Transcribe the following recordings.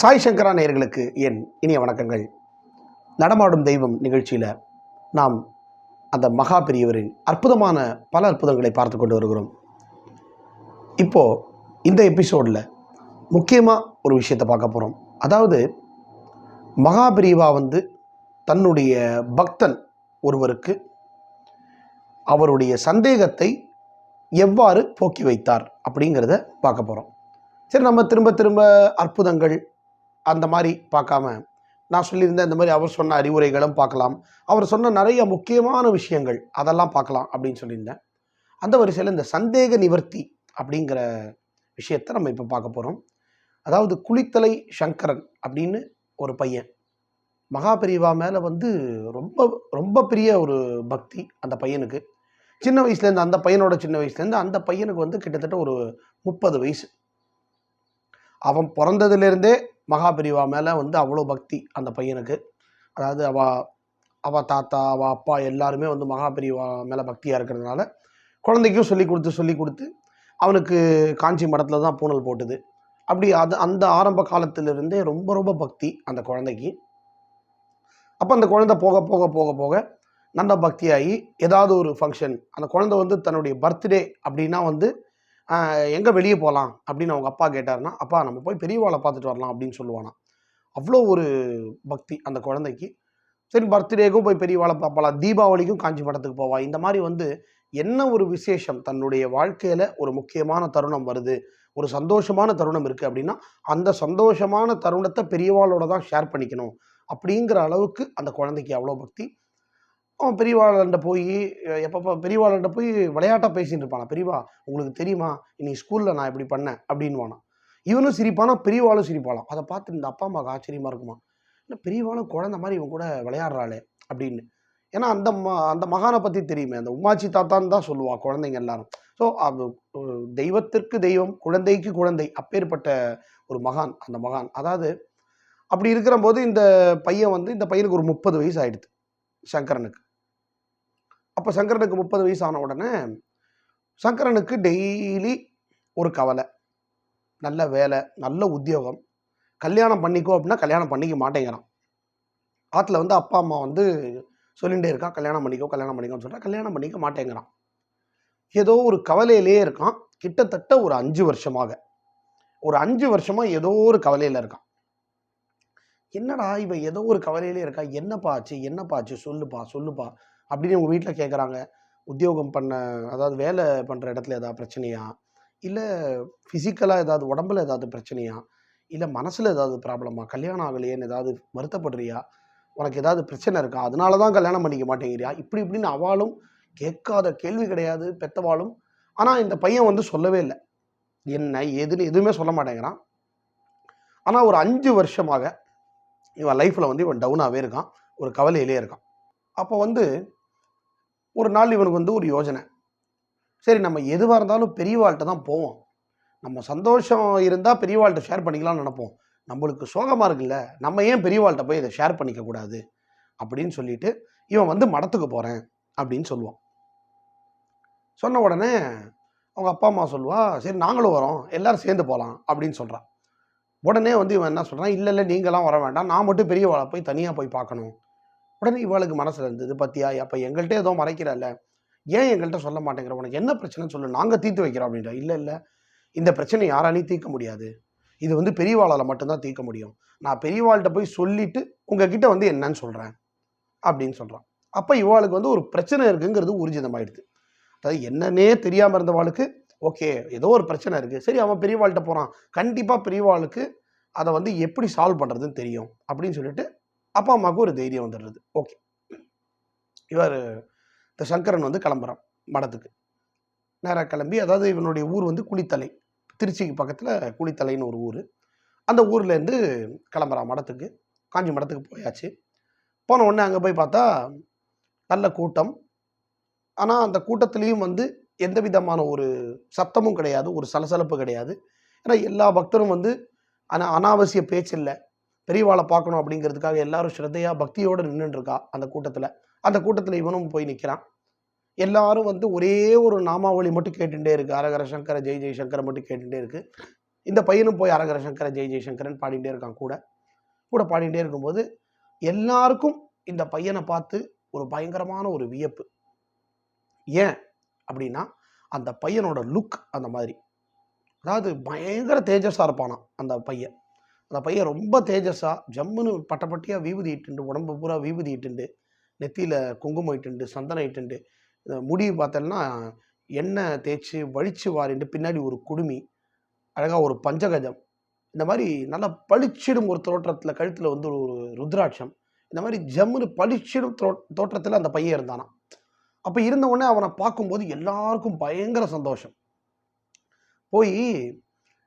சாய் சங்கரா நேயர்களுக்கு என் இனிய வணக்கங்கள். நடமாடும் தெய்வம் நிகழ்ச்சியில் நாம் அந்த மகா பெரியவரின் அற்புதமான பல அற்புதங்களை பார்த்து கொண்டு வருகிறோம். இப்போது இந்த எபிசோடில் முக்கியமாக ஒரு விஷயத்தை பார்க்க போகிறோம் அதாவது மகா பிரிவா வந்து தன்னுடைய பக்தன் ஒருவருக்கு அவருடைய சந்தேகத்தை எவ்வாறு போக்கி வைத்தார் அப்படிங்கிறத பார்க்க போகிறோம் சரி நம்ம திரும்ப திரும்ப அற்புதங்கள் அந்த மாதிரி பார்க்காம நான் சொல்லியிருந்தேன் இந்த மாதிரி அவர் சொன்ன அறிவுரைகளும் பார்க்கலாம். அவர் சொன்ன நிறைய முக்கியமான விஷயங்கள் அதெல்லாம் பார்க்கலாம் அப்படின்னு சொல்லியிருந்தேன். அந்த வரிசையில் இந்த சந்தேக நிவர்த்தி அப்படிங்கிற விஷயத்தை நம்ம இப்போ பார்க்க போகிறோம் அதாவது குளித்தலை சங்கரன் அப்படின்னு ஒரு பையன். மகாபெரிவா மேலே வந்து ரொம்ப ரொம்ப பெரிய ஒரு பக்தி அந்த பையனுக்கு. சின்ன வயசுலேருந்து அந்த பையனோட சின்ன வயசுலேருந்து அந்த பையனுக்கு வந்து கிட்டத்தட்ட ஒரு முப்பது வயசு. அவன் பிறந்ததுலேருந்தே மகாபிரிவா மேலே வந்து அவ்வளோ பக்தி அந்த பையனுக்கு. அதாவது அவ அவ தாத்தா அவ அப்பா எல்லாருமே வந்து மகாபிரிவா மேலே பக்தியாக இருக்கிறதுனால குழந்தைக்கும் சொல்லி கொடுத்து சொல்லி கொடுத்து அவனுக்கு காஞ்சி மடத்தில் தான் பூனல் போட்டுது. அப்படி அது அந்த ஆரம்ப காலத்திலிருந்தே ரொம்ப ரொம்ப பக்தி அந்த குழந்தைக்கு. அப்போ அந்த குழந்தை போக போக போக போக நல்ல பக்தியாகி ஏதாவது ஒரு ஃபங்க்ஷன் அந்த குழந்தை வந்து தன்னுடைய பர்த்டே அப்படின்னா வந்து எங்கே வெளியே போகலாம் அப்படின்னு அவங்க அப்பா கேட்டாருன்னா அப்பா நம்ம போய் பெரியவாளை பார்த்துட்டு வரலாம் அப்படின்னு சொல்லுவானா அவ்வளோ ஒரு பக்தி அந்த குழந்தைக்கு. சரி பர்த்டேக்கும் போய் பெரியவாளை பார்ப்பலாம். தீபாவளிக்கும் காஞ்சி படத்துக்கு போவா. இந்த மாதிரி வந்து என்ன ஒரு விசேஷம் தன்னுடைய வாழ்க்கையில் ஒரு முக்கியமான தருணம் வருது ஒரு சந்தோஷமான தருணம் இருக்குது அப்படின்னா அந்த சந்தோஷமான தருணத்தை பெரியவாளோட தான் ஷேர் பண்ணிக்கணும் அப்படிங்கிற அளவுக்கு அந்த குழந்தைக்கு அவ்வளோ பக்தி. அவன் பெரியவாளன்ட்ட போய் எப்பப்போ பெரியவாளர்கிட்ட போய் விளையாட்டாக பேசிட்டு இருப்பானா பெரியவா உங்களுக்கு தெரியுமா? இன்னைக்கு ஸ்கூலில் நான் இப்படி பண்ணேன் அப்படின்வானா இவனும் சிரிப்பானா பெரியவாளும் சிரிப்பாளாம். அதை பார்த்து இந்த அப்பா அம்மாவுக்கு ஆச்சரியமாக இருக்குமா? இல்லை பெரியவாளும் குழந்தை மாதிரி இவன் கூட விளையாடுறாளே அப்படின்னு. ஏன்னா அந்த ம அந்த மகானை பற்றி தெரியுமே. அந்த உமாச்சி தாத்தான்னு தான் சொல்லுவா குழந்தைங்க எல்லாரும். ஸோ அது தெய்வத்திற்கு தெய்வம் குழந்தைக்கு குழந்தை அப்பேற்பட்ட ஒரு மகான் அந்த மகான். அதாவது அப்படி இருக்கிற போது இந்த பையன் வந்து இந்த பையனுக்கு ஒரு முப்பது வயசு ஆயிடுது சங்கரனுக்கு. அப்போ சங்கரனுக்கு முப்பது வயசு ஆன உடனே சங்கரனுக்கு டெய்லி ஒரு கவலை. நல்ல வேலை நல்ல உத்தியோகம். கல்யாணம் பண்ணிக்கோ அப்படின்னா கல்யாணம் பண்ணிக்க மாட்டேங்கிறான். ஆற்றுல வந்து அப்பா அம்மா வந்து சொல்லிகிட்டே இருக்கான் கல்யாணம் பண்ணிக்கோ கல்யாணம் பண்ணிக்கோன்னு சொல்கிறா கல்யாணம் பண்ணிக்க மாட்டேங்கிறான். ஏதோ ஒரு கவலையிலே இருக்கான். கிட்டத்தட்ட ஒரு அஞ்சு வருஷமாக. ஒரு அஞ்சு வருஷமாக ஏதோ ஒரு கவலையில் இருக்கான். என்னடா இவன் ஏதோ ஒரு கவலையிலே இருக்கா? என்னப்பா ஆச்சு? என்னப்பா ஆச்சு? சொல்லுப்பா சொல்லுப்பா. அப்படின்னு உங்கள் வீட்டில் கேட்குறாங்க உத்தியோகம் பண்ண அதாவது வேலை பண்ணுற இடத்துல ஏதாவது பிரச்சனையா? இல்லை ஃபிசிக்கலாக ஏதாவது உடம்புல ஏதாவது பிரச்சனையா? இல்லை மனசில் ஏதாவது ப்ராப்ளமா கல்யாணம் ஆகலையேன்னு ஏதாவது வருத்தப்படுறியா? உனக்கு ஏதாவது பிரச்சனை இருக்கா? அதனால தான் கல்யாணம் பண்ணிக்க மாட்டேங்கிறியா? இப்படி இப்படின்னு அவளும் கேட்காத கேள்வி கிடையாது பெத்தவாளும். ஆனால் இந்த பையன் வந்து சொல்லவே இல்லை. என்ன ஏதுன்னு எதுவுமே சொல்ல மாட்டேங்கிறான். ஆனால் ஒரு அஞ்சு வருஷமாக இவன் லைஃப்பில் வந்து இவன் டவுனாகவே இருக்கான். ஒரு கவலையிலே இருக்கான். அப்போ வந்து ஒரு நாள் இவனுக்கு வந்து ஒரு யோசனை சரி நம்ம எதுவாக இருந்தாலும் பெரியவாள்கிட்ட தான் போவோம். நம்ம சந்தோஷம் இருந்தால் பெரியவாள்கிட்ட ஷேர் பண்ணிக்கலாம்னு நினைப்போம். நம்மளுக்கு சோகமாக இருக்குல்ல நம்ம ஏன் பெரியவாள்கிட்ட போய் இதை ஷேர் பண்ணிக்கக்கூடாது அப்படின்னு சொல்லிட்டு இவன் வந்து மடத்துக்கு போகிறேன் அப்படின்னு சொல்லுவான். சொன்ன உடனே அவங்க அப்பா அம்மா சொல்லுவா சரி நாங்களும் வரோம். எல்லாரும் சேர்ந்து போகலாம் அப்படின்னு சொல்கிறான் உடனே வந்து இவன் என்ன சொல்கிறான் இல்லை இல்லை நீங்களாம் வர வேண்டாம். நான் மட்டும் பெரியவாளை போய் தனியாக போய் பார்க்கணும். உடனே இவளுக்கு மனசில் இருந்தது பத்தியா அப்போ எங்கள்கிட்ட ஏதோ மறைக்கிறல்ல ஏன் எங்கள்கிட்ட சொல்ல மாட்டேங்கிற? உனக்கு என்ன பிரச்சனைன்னு சொல்லு. நாங்கள் தீர்த்து வைக்கிறோம் அப்படின்ற. இல்லை இல்லை. இந்த பிரச்சனை யாராலையும் தீர்க்க முடியாது. இது வந்து பெரியவாளால் மட்டும்தான் தீர்க்க முடியும். நான் பெரியவாள்கிட்ட போய் சொல்லிட்டு உங்ககிட்ட வந்து என்னன்னு சொல்கிறேன் அப்படின்னு சொல்கிறான் அப்போ இவாளுக்கு வந்து ஒரு பிரச்சனை இருக்குங்கிறது ஊர்ஜிதமாயிடுது. அதாவது என்னன்னே தெரியாமல் இருந்தவாளுக்கு ஓகே ஏதோ ஒரு பிரச்சனை இருக்குது சரி அவன் பெரியவாள்கிட்ட போகிறான் கண்டிப்பாக பெரியவாளுக்கு அதை வந்து எப்படி சால்வ் பண்ணுறதுன்னு தெரியும். அப்படின்னு சொல்லிட்டு அப்பா அம்மாவுக்கு ஒரு தைரியம் வந்துடுறது. ஓகே இவர் இந்த சங்கரன் வந்து கிளம்புறான் மடத்துக்கு. நேராக கிளம்பி அதாவது இவனுடைய ஊர் வந்து குளித்தலை. திருச்சிக்கு பக்கத்தில் குளித்தலைன்னு ஒரு ஊர். அந்த ஊர்லேருந்து கிளம்புறான் மடத்துக்கு. காஞ்சி மடத்துக்கு போயாச்சு. போன உடனே அங்கே போய் பார்த்தா நல்ல கூட்டம். ஆனால் அந்த கூட்டத்துலேயும் வந்து எந்த விதமான ஒரு சத்தமும் கிடையாது. ஒரு சலசலப்பு கிடையாது. ஏன்னா எல்லா பக்தரும் வந்து ஆனால் அனாவசிய பேச்சு இல்லை. பெரியவாளை பார்க்கணும் அப்படிங்கிறதுக்காக எல்லாரும் ஸ்ரத்தையா பக்தியோடு நின்றுட்டு அந்த கூட்டத்தில். அந்த கூட்டத்தில் இவனும் போய் நிற்கிறான் எல்லாரும் வந்து ஒரே ஒரு நாமாவளி மட்டும் கேட்டுட்டே இருக்கு. அரகர சங்கர ஜெய் ஜெய்சங்கர மட்டும் கேட்டுகிட்டே இருக்கு. இந்த பையனும் போய் அரகர சங்கர ஜெய் ஜெய்சங்கரன் பாடிட்டே இருக்கான் கூட. கூட பாடிட்டே இருக்கும்போது எல்லாருக்கும் இந்த பையனை பார்த்து ஒரு பயங்கரமான ஒரு வியப்பு. ஏன் அப்படின்னா அந்த பையனோட லுக் அந்த மாதிரி. அதாவது பயங்கர தேஜஸாக இருப்பானான் அந்த பையன். அந்த பையன் ரொம்ப தேஜஸா ஜம்முன்னு பட்டப்பட்டியாக வீபதி இட்டுண்டு உடம்பு பூரா வீபதி இட்டுண்டு நெத்தியில் குங்குமம் இட்டுண்டு சந்தனம் இட்டுண்டு இந்த முடி பார்த்தோன்னா எண்ணெய் தேய்ச்சி வழித்து வாரிண்டு பின்னாடி ஒரு குடுமி அழகாக ஒரு பஞ்சகஜம். இந்த மாதிரி நல்லா பளிச்சிடும் ஒரு தோற்றத்தில் கழுத்தில் வந்து ஒரு ருத்ராட்சம். இந்த மாதிரி ஜம்முன்னு பளிச்சிடும் தோ தோற்றத்தில் அந்த பையன் இருந்தானா அப்போ இருந்த உடனே அவனை பார்க்கும்போது எல்லாருக்கும் பயங்கர சந்தோஷம். போய்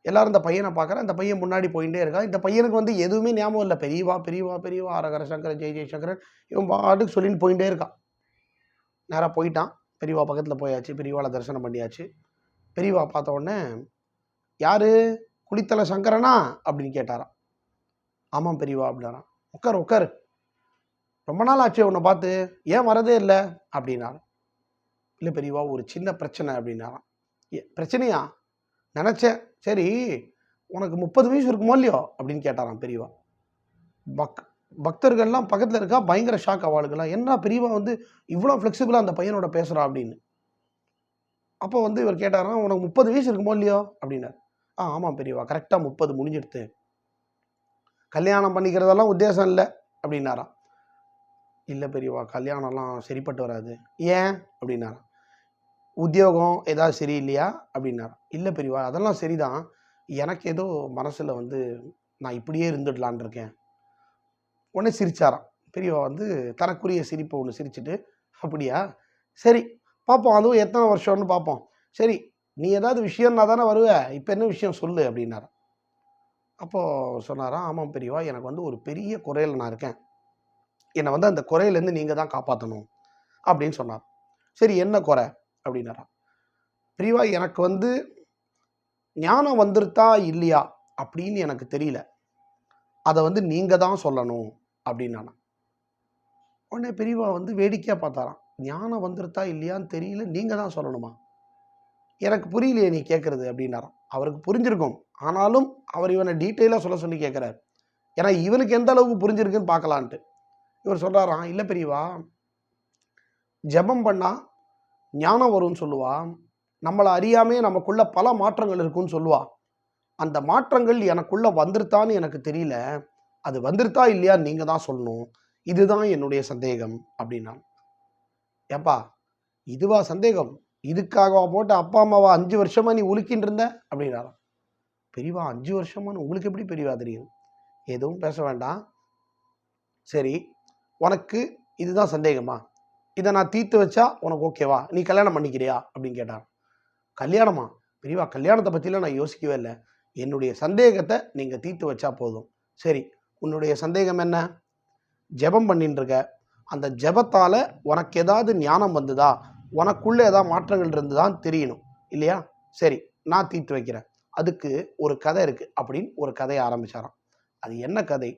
எல்லாரும் இந்த பையனை பார்க்குறேன் இந்த பையன் முன்னாடி போயிட்டே இருக்கான். இந்த பையனுக்கு வந்து எதுவுமே ஞாபகம் இல்லை. பெரியவா பெரியவா பெரியவா அரகர சங்கரன் ஜெய் ஜெய்சங்கரன் இவன் பாட்டுக்கு சொல்லின்னு போயிட்டே இருக்கான். நேராக போயிட்டான். பெரியவா பக்கத்தில் போயாச்சு. பெரியவாவில் தரிசனம் பண்ணியாச்சு. பெரியவா பார்த்த உடனே யார்? குளித்தல சங்கரனா? அப்படின்னு கேட்டாராம். ஆமாம் பெரியவா அப்படின்னாராம். உட்கார் உட்காரு. ரொம்ப நாள் ஆச்சு உன்னை பார்த்து. ஏன் வரதே இல்லை? அப்படின்னாராம். இல்லை பெரியவா ஒரு சின்ன பிரச்சனை அப்படின்னாராம். "ஏ, பிரச்சனையா? நினச்சேன் சரி உனக்கு முப்பது வயசு இருக்குமோ இல்லையோ? அப்படின்னு கேட்டாராம் பெரியவா. பக் பக்தர்கள்லாம் பக்கத்தில் இருக்கா? பயங்கர ஷாக் அவளுக்கெல்லாம் என்ன பெரியவா வந்து இவ்வளோ ஃப்ளெக்சிபிளாக அந்த பையனோட பேசுகிறா அப்படின்னு. அப்போ வந்து இவர் கேட்டாராம் உனக்கு முப்பது வயசு இருக்குமோ இல்லையோ? அப்படின்னார். ஆ ஆமாம் பெரியவா கரெக்டாக முப்பது முடிஞ்சிடுத்து. கல்யாணம் பண்ணிக்கிறதெல்லாம் உத்தேசம் இல்லை அப்படின்னாராம். இல்லை பெரியவா கல்யாணம்லாம் சரிப்பட்டு வராது. ஏன்? அப்படின்னாராம். உத்தியோகம் ஏதாவது சரி இல்லையா அப்படின்னார். இல்லை பெரியவா அதெல்லாம் சரிதான். எனக்கு ஏதோ மனசில் வந்து நான் இப்படியே இருந்துடலான் இருக்கேன். உடனே சிரிச்சாராம். பெரியவா வந்து தனக்குரிய சிரிப்பை ஒன்று சிரிச்சிட்டு அப்படியா? சரி பார்ப்போம் அதுவும் எத்தனை வருஷம்னு பார்ப்போம் சரி நீ ஏதாவது விஷயம்னா தானே வருவ. இப்போ என்ன விஷயம் சொல்லு? அப்படின்னார். அப்போது சொன்னாராம் ஆமாம் பெரியவா எனக்கு வந்து ஒரு பெரிய குறையில் நான் இருக்கேன். என்னை வந்து அந்த குறையிலேருந்து நீங்கள் தான் காப்பாற்றணும் அப்படின்னு சொன்னார். சரி என்ன குறை? அப்படின்னாராம் பிரிவா எனக்கு வந்து ஞானம் வந்துருத்தா இல்லையா அப்படின்னு எனக்கு தெரியல. அதை வந்து நீங்கள் தான் சொல்லணும் அப்படின்னானா. உடனே பெரியவா வந்து வேடிக்கையாக பார்த்தாராம். ஞானம் வந்துருத்தா இல்லையான்னு தெரியல நீங்கள் தான் சொல்லணுமா? எனக்கு புரியலையே நீ கேட்குறது அப்படின்னாராம். அவருக்கு புரிஞ்சிருக்கும். ஆனாலும் அவர் இவனை டீட்டெயிலாக சொல்ல சொல்லி கேட்குறாரு ஏன்னா இவனுக்கு எந்த அளவுக்கு புரிஞ்சிருக்குன்னு பார்க்கலான்ட்டு. இவர் சொல்கிறாராம் இல்லை பெரியவா ஜெபம் பண்ணா ஞானம் வரும்னு சொல்லுவா. நம்மளை அறியாமே நமக்குள்ள பல மாற்றங்கள் இருக்குன்னு சொல்லுவா. அந்த மாற்றங்கள் எனக்குள்ள வந்துருத்தான்னு எனக்கு தெரியல. அது வந்துருத்தா இல்லையா நீங்க தான் சொல்லணும். இதுதான் என்னுடைய சந்தேகம் அப்படின்னா. ஏப்பா இதுவா சந்தேகம்? இதுக்காகவா போட்டு அப்பா அம்மாவா அஞ்சு வருஷமா நீ உலுக்கின்னு இருந்த? அப்படின்னாராம் பெரியவா அஞ்சு வருஷமான்னு உங்களுக்கு எப்படி பெரியவா தெரியும்? எதுவும் பேச வேண்டாம். சரி உனக்கு இதுதான் சந்தேகமா? இதை நான் தீர்த்து வச்சா உனக்கு ஓகேவா நீ கல்யாணம் பண்ணிக்கிறியா? அப்படின்னு கேட்டார் கல்யாணமா? பெரியவா கல்யாணத்தை பற்றிலாம் நான் யோசிக்கவே இல்லை. என்னுடைய சந்தேகத்தை நீங்கள் தீர்த்து வச்சா போதும். சரி உன்னுடைய சந்தேகம் என்ன? ஜெபம் பண்ணிட்டு இருக்க. அந்த ஜெபத்தால் உனக்கு ஏதாவது ஞானம் வந்ததா? உனக்குள்ளே ஏதாவது மாற்றங்கள் இருந்துதான் தெரியணும். இல்லையா? சரி நான் தீர்த்து வைக்கிறேன். அதுக்கு ஒரு கதை இருக்குது அப்படின்னு ஒரு கதையை ஆரம்பிச்சாராம். அது என்ன கதை?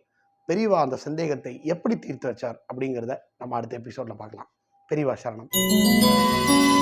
பெரியவா அந்த சந்தேகத்தை எப்படி தீர்த்து வச்சார் அப்படிங்கிறத நம்ம அடுத்த எபிசோடில் பார்க்கலாம். பெரியவா சரணம்.